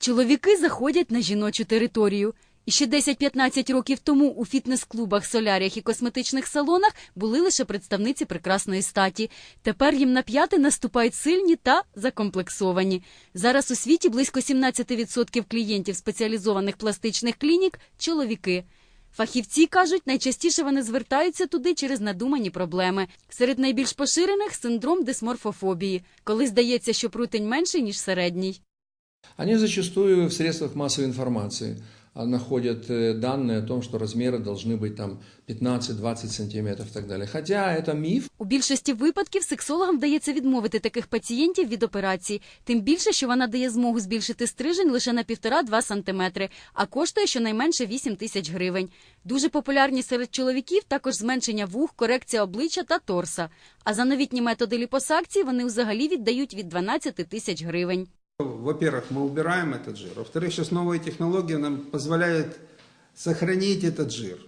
Чоловіки заходять на жіночу територію. І ще 10-15 років тому у фітнес-клубах, соляріях і косметичних салонах були лише представниці прекрасної статі. Тепер їм на п'яти наступають сильні та закомплексовані. Зараз у світі близько 17% клієнтів спеціалізованих пластичних клінік – чоловіки. Фахівці кажуть, найчастіше вони звертаються туди через надумані проблеми. Серед найбільш поширених – синдром дисморфофобії, коли здається, що прутень менший, ніж середній. Они зачастую в средствах массовой информации а, находят э, данные о том, что размеры должны быть там 15-20 сантиметров и так далее. Хотя это миф, У більшості випадків сексологам вдається відмовити таких пацієнтів від операції, тим більше, що вона дає змогу збільшити стрижень лише на 1,5-2 сантиметри, а коштує щонайменше 8 тисяч гривень. Дуже популярні серед чоловіків також зменшення вух, корекція обличчя та торса. А за новітні методи ліпосакції вони взагалі віддають від 12 тисяч гривень. Во-первых, мы убираем этот жир. Во-вторых, сейчас новые технологии нам позволяют сохранить этот жир.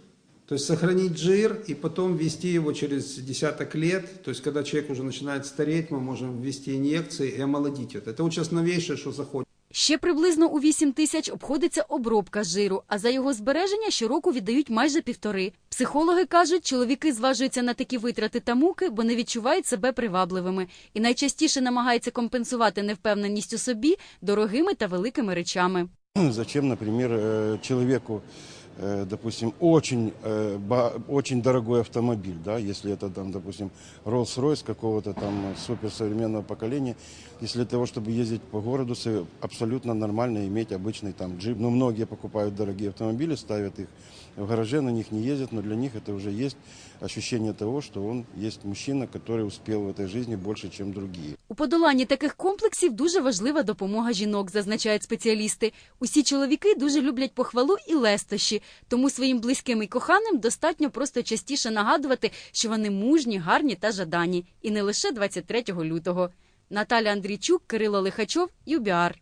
То есть сохранить жир и потом ввести его через десяток лет. То есть когда человек уже начинает стареть, мы можем ввести инъекции и омолодить это. Это вот сейчас новейшее, что заходит. Ще приблизно у 8 тисяч обходиться обробка жиру, а за його збереження щороку віддають майже півтори. Психологи кажуть, чоловіки зважуються на такі витрати та муки, бо не відчувають себе привабливими і найчастіше намагаються компенсувати невпевненість у собі дорогими та великими речами. Зачем, наприклад, чоловіку человеку, э, допустим, очень, э, ба- очень дорогой автомобиль, да, если это, там, допустим, Rolls-Royce какого-то там суперсовременного поколения, если для того, чтобы ездить по городу, со- абсолютно нормально иметь обычный там джип. Но многие покупают дорогие автомобили, ставят их в гараже, на них не ездят, но для них это уже есть ощущение того, что он есть мужчина, который успел в этой жизни больше, чем другие. У подоланні таких комплексів дуже важлива допомога жінок, зазначають спеціалісти. Усі чоловіки дуже люблять похвалу і лестощі, тому своїм близьким і коханим достатньо просто частіше нагадувати, що вони мужні, гарні та жадані. І не лише 23 лютого. Наталя Андрійчук, Кирило Лихачов, ЮБІАР.